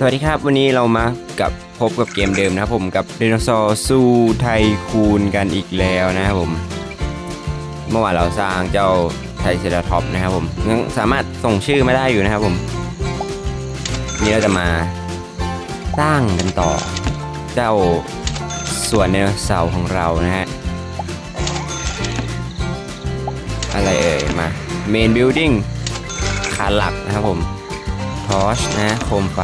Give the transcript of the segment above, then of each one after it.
สวัสดีครับ วันนี้เรามากับพบกับเกมเดิมนะครับผมกับเดโนเสาร์สู้ไทคูนกันอีกแล้วนะครับผม เมื่อวานเราสร้างเจ้าไทเซราท็อปนะครับผมยังสามารถส่งชื่อมาได้อยู่นะครับผมนนี้เราจะมาสร้างกันต่อ เจ้าส่วนไดโนเสาร์ของเรานะฮะอะไรเอ่ยมาเมนบิลดิ้งคานหลักนะครับผม ทอชนะ โคมไฟ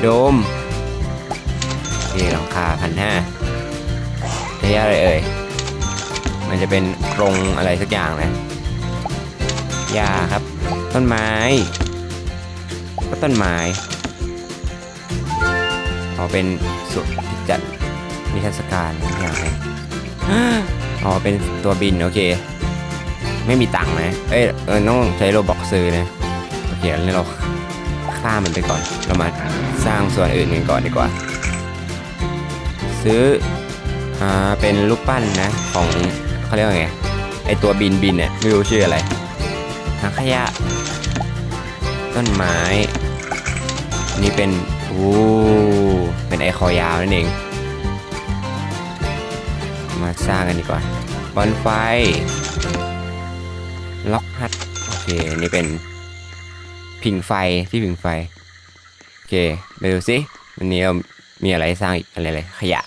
โดมโอเคหลังคาพันห้าระยะอะไรเอ่ย มันจะเป็นกรงอะไรสักอย่างนะหญ้าครับ ต้นไม้ ก็ต้นไม้เอาเป็นสุดจัดนิทรรศการอย่างไรอ๋อเป็นตัวบิน โอเค ไม่มีตังค์นะ เอ้ยเออต้องใช้โรบอกซื้อนะ โอเคงั้นเราฆ่ามันไปก่อน เรามาสร้างส่วนอื่นกันก่อนดีกว่า ซื้ออ่าเป็นรูปปั้นนะของเขาเรียกว่าไงไอตัวบินบินเนี่ยไม่รู้ชื่ออะไรถังขยะ ต้นไม้ นี่เป็นอู้เป็นไอคอยาวนั่นเอง มาสร้างกันดีกว่าบอลไฟ ล็อกฮัทโอเค นี่เป็น ผิงไฟที่ผิงไฟ โอเคไปดูสิวันนี้เรามีอะไรสร้างอีกอะไรเลยขยะ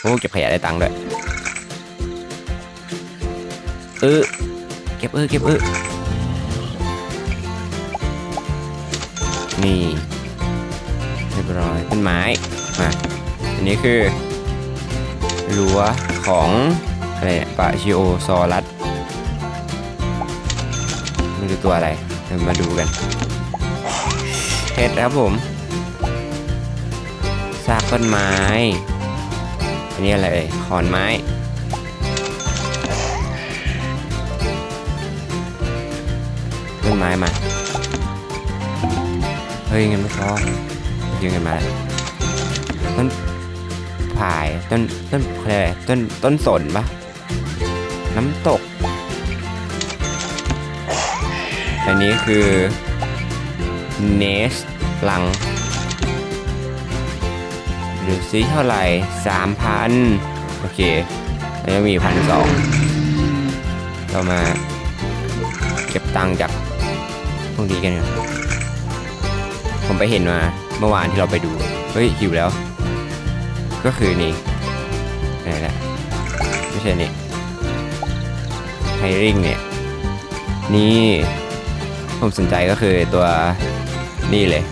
โอ้เก็บขยะได้ตังค์ด้วยเออเก็บเออเก็บเออนี่เรียบร้อยต้นไม้มาอันนี้คือรั้วของอะไรเนี่ยปาชิโอซอรัสนี่คือตัวอะไรเดี๋ยวมาดูกัน เห็ดครับผมซากต้นไม้ อันนี้อะไรเอ่ยขอนไม้ ต้นไม้มา เฮ้ยเงินไม่พอยืมเงินมาต้นผายต้นต้นอะไรต้นต้นสนปะน้ำตก อันนี้คือ เนสลังดูซิเท่าไหร่สามพันโอเคแล้วยังมีพันสองเรามาเก็บตังค์จากพวกนี้กันครับผมไปเห็นมาเมื่อวานที่เราไปดู เฮ้ยหิวแล้ว ก็คือนี่ไหนละไม่ใช่นี่ไฮริงเนี่ย นี่ ผมสนใจก็คือตัว นี่เลย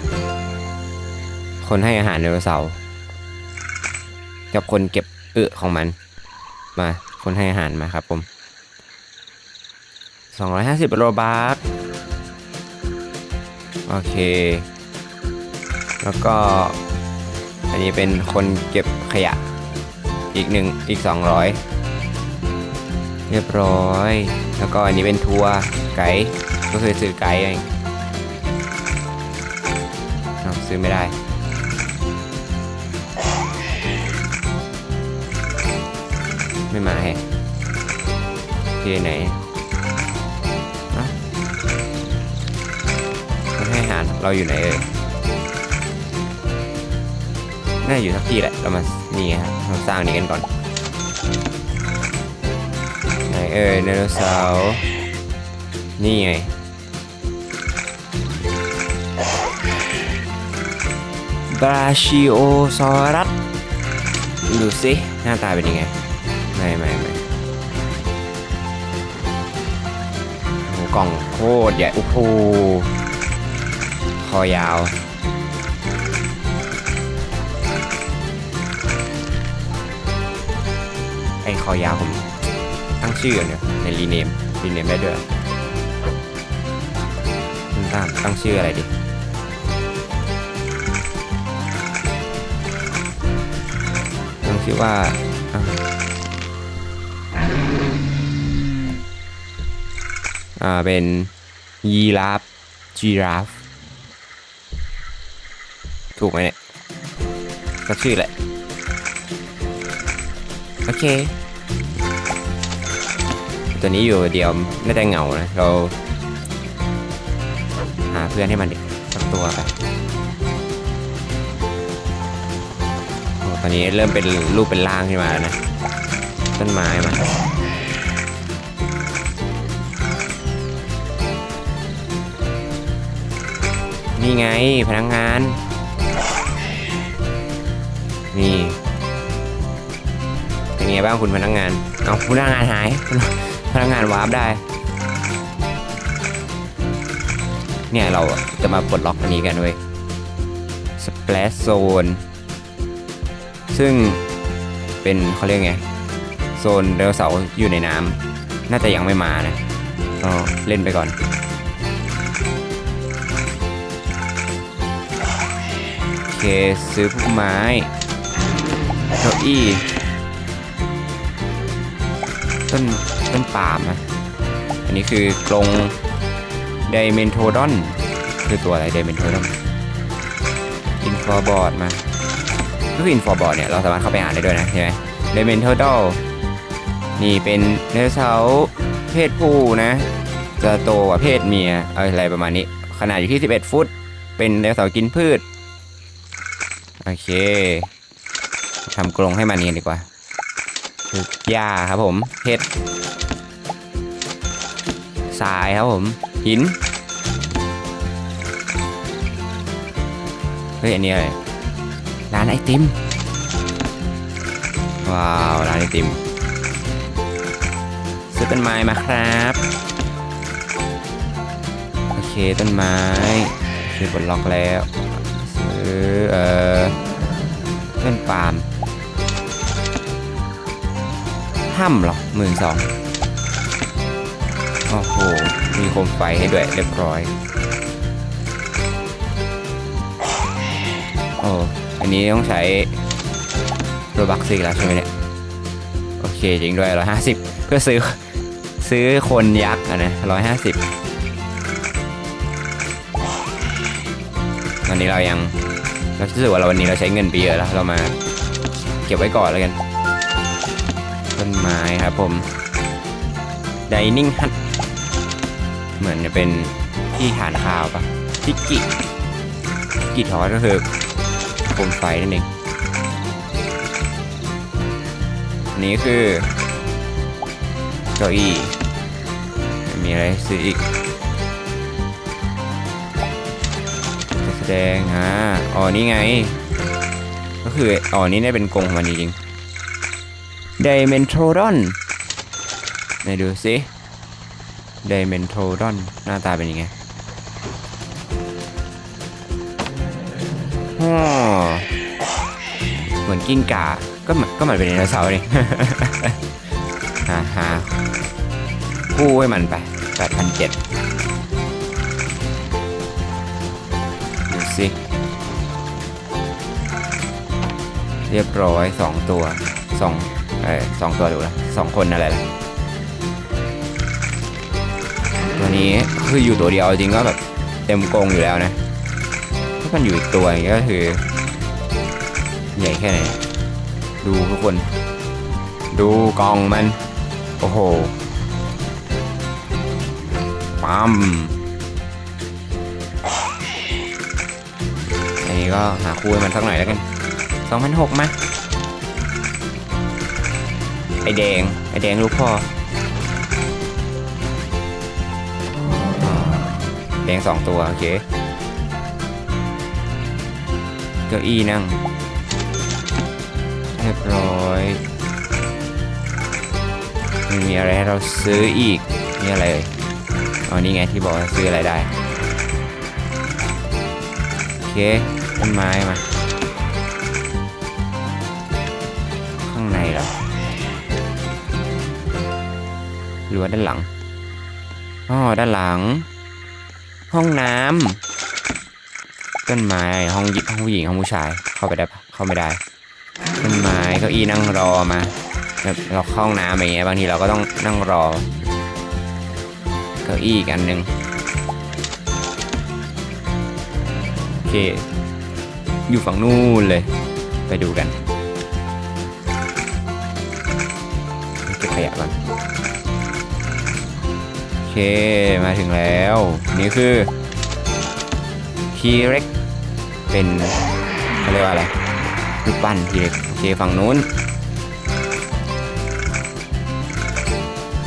คนให้อาหารไดโนเสาร์กับคนเก็บอึของมัน มาคนให้อาหารมาครับผม 250โรบาร์โอเค แล้วก็ อันนี้เป็นคนเก็บขยะ อีกหนึ่งอีก 200 เรียบร้อย แล้วก็อันนี้เป็นทัวร์ไกด์ก็คือซื้อไกด์เอง ซื้อไม่ได้ ไม่มาแฮะที่ไหนเอ้าคนให้อาหารเราอยู่ไหนเอ่ยน่าอยู่ทักที่แหละ เรามา นี่ฮะเราสร้างนี้กันก่อน ไหนเอ่ยไดโนเสาร์นี่ไง บราชิโอซอรัสดูสิหน้าตาเป็นยังไง ไม่ไม่ไม่โอ้กล่องโคตรใหญ่ โอ้โหคอยาว ไอ้คอยาวผมตั้งชื่อเนี่ยในรีเนมรีเนมได้ด้วยตั้งตั้งชื่ออะไรดี ตั้งชื่อว่าอ่าเป็นยีราฟจีราฟถูกไหมเนี่ยก็ชื่อแหละ โอเค ตัวนี้อยู่เดียวน่าจะเหงานะ เรา หาเพื่อนให้มันสักตัวไป ตอนนี้เริ่มเป็นรูปเป็นร่างขึ้นมาแล้วนะต้นไม้มานี่ไงพนักงาน นี่เป็นไงบ้างคุณพนักงานเอาพนักงานหายพนักงานวาร์ปได้ เนี่ยเราจะมาปลดล็อกอันนี้กันเว้ย Splash Zone ซึ่ ซึ่งเป็นเขาเรียกไงโซนไดโนเสาร์อยู่ในน้ำน่าจะยังไม่มานะก็เล่นไปก่อน โอเค ซื้อพวกไม้เก้าอี้ต้นต้นปาล์มนะอันนี้คือกรงไดเมนโทดอน คือตัวอะไรไดเมนโทดอนอินฟอร์บอร์ดมา ก็คืออินฟอร์บอร์ดเนี่ยเราสามารถเข้าไปอ่านได้ด้วยนะใช่ไหมไดเมนโทดอลนี่เป็นเนื้อเสาเพศผู้นะ จะโตกว่าเพศเมียอะไรประมาณนี้ ขนาดอยู่ที่ 11 ฟุต เป็นไดโนเสากินพืช โอเคทำกรงให้มันเนียนดีกว่าคือหญ้าครับผมเพชรทรายครับผม หิน เฮ้ย อันนี้อะไร ร้านไอติม ว้าว ร้านไอติม ซื้อต้นไม้มาครับ โอเคต้นไม้ซื้อบนล็อกแล้ว ซื้อ เอ่อต้นปาล์มถ้ำเหรอหมื่นสองโอ้โห มีโคมไฟให้ด้วยเรียบร้อย โอ้ อันนี้ต้องใช้โรบักซิกแล้วใช่ไหมเนี่ย โอเคจริงด้วยร้อยห้าสิบเพื่อซื้อซื้อคนยักษ์อะนะร้อยห้าสิบวันนี้เรายังเรารู้สึกว่าเราวันนี้เราใช้เงินไปเยอะแล้ว เรามาเก็บไว้ก่อนแล้วกันต้นไม้ครับผม Dining Hut เหมือนจะเป็นที่ทานข้าวปะทิกิกิทอสก็คือ โคมไฟนั่นเองนี้คือเก้าอี้มีอะไรซื้ออีกแสดงอ่าอ๋อนี่ไง ก็คืออ๋อนี่ได้เป็นกรงของมันจริงๆ Dimentrodon ไหนดูสิ Dimentrodon หน้าตาเป็นยังไง อ๋อเหมือนกิ้งก่าก็เหมือนก็เหมือนเป็นไดโนเสาร์นี่ฮ่าฮ่ากู้ให้มันไป8,700ดูสิเรียบร้อยสองตัวสองเออสองตัวดูละสองคนอะไรล่ะตัวนี้คืออยู่ตัวเดียวจริงก็แบบเต็มกรงอยู่แล้วนะ มันอยู่อีกตัวก็คือ ใหญ่แค่ไหน ดูทุกคน ดูกล่องมัน โอ้โหปั๊มอันนี้ก็หาคู่ให้มันสักหน่อยแล้วกันสองพันหกมาไอแดง ไอแดงลูกพ่อ แดงสองตัว โอเค เก้าอี้นั่ง เรียบร้อยมันมีอะไรให้เราซื้ออีก นี่อะไรเอ่ยอ๋อนี่ไงที่บอกว่าซื้ออะไรได้ โอเคต้นไม้มา ข้างในเหรอหรือว่าด้านหลังอ๋อด้านหลัง ห้องน้ำ ต้นไม้ห้องยิห้องผู้หญิงห้องผู้ชาย เข้าไปได้ปะเข้าไม่ได้ต้นไม้เก้าอี้นั่งรอมาเราเข้าห้องน้ำอย่างเงี้ยบางทีเราก็ต้องนั่งรอ เก้าอี้อีกอันหนึ่งโอเค อยู่ฝั่งนู้นเลย ไปดูกันเก็บขยะก่อนโอเคมาถึงแล้ว นี่คือ ทีเร็กเป็นเขาเรียกว่าอะไรรูปปั้นทีเล็กโอเคฝั่งนู้น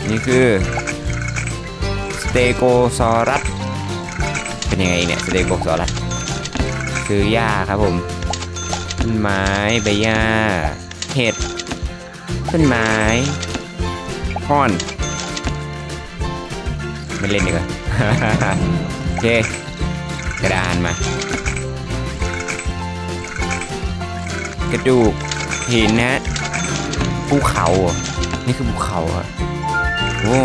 นี่คือสเตโกซอรัสเป็นยังไงเนี่ยสเตโกซอรัสซื้อหญ้าครับผมต้นไม้ใบหญ้าเห็ดต้นไม้ค้อนไม่เล่นดีกว่าโอเค กระดานมา กระดูกหินนะฮะภูเขานี่คือภูเขาอะโอ้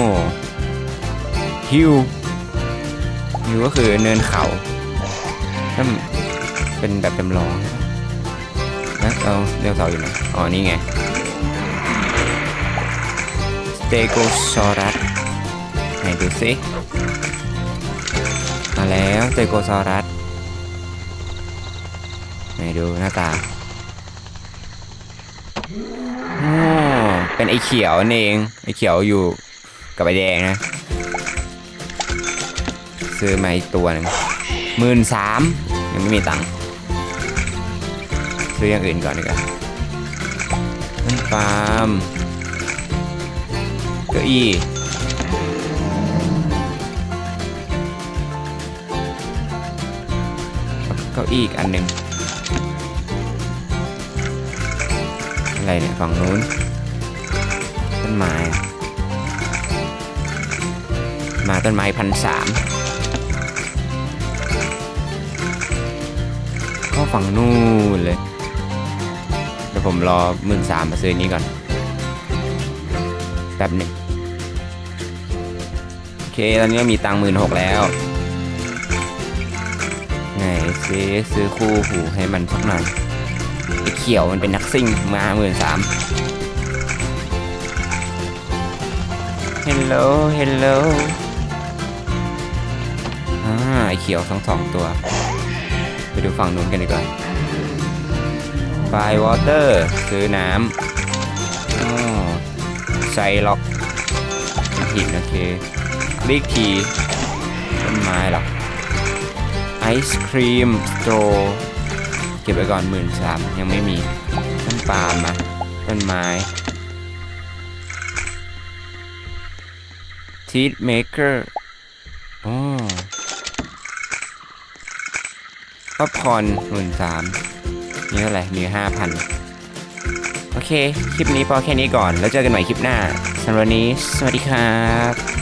ฮิวฮิวก็คือเนินเขาถ้าเป็นแบบจำลองนะเอาเรื่องเสาอยู่ไหนอ๋อนี่ไงสเตโกซอรัสไหนดูสิ แล้วเตโกซอรัสไหนดูหน้าตาอ๋อเป็นไอเขียวนั่เองไอเขียวอยู่กับไอแดงนะ ซื้อมาอีกตัวหนึ่งหมื่นสามยังไม่มีตังค์ซื้ออย่างอื่นก่อนดีกว่าต้นปาล์มเก้าอี้ ก้าอี้อีกอันหนึ่งอะไรเนี่ยฝั่งนู้นต้นไม้มาต้นไม้พันสามเข้าฝั่งนู้นเลยเดี๋ยวผมรอหมื่นสามมาซื้อนี้ก่อนแป๊บนึงโอเค ตอนนี้มีตังหมื่นหกแล้ว ไงซื้อซื้อคู่หูให้มันสักหน่อยไอเขียวมันเป็นนักซิ่งมาหมื่นสาม Hello Hello อ่าไอเขียวทั้งสองตัว ไปดูฝั่งนู้นกันดีกว่าไฟวอเตอร์ซื้อน้ำอ๋อไซล็อกหินโอเคคลิกทีต้นไม้หรอไอ ศครีมสโตรเก็บไว้ก่อนหมื่นสามยังไม่มีต้นปาล์มมาต้นไม้ทีทเมเกอร์อ๋อป๊อปคอร์นหมื่นสามนี่เท่าไหร่มีห้าพันโอเค คลิปนี้พอแค่นี้ก่อน แล้วเจอกันใหม่คลิปหน้าสำหรับวันนี้ สวัสดีครับ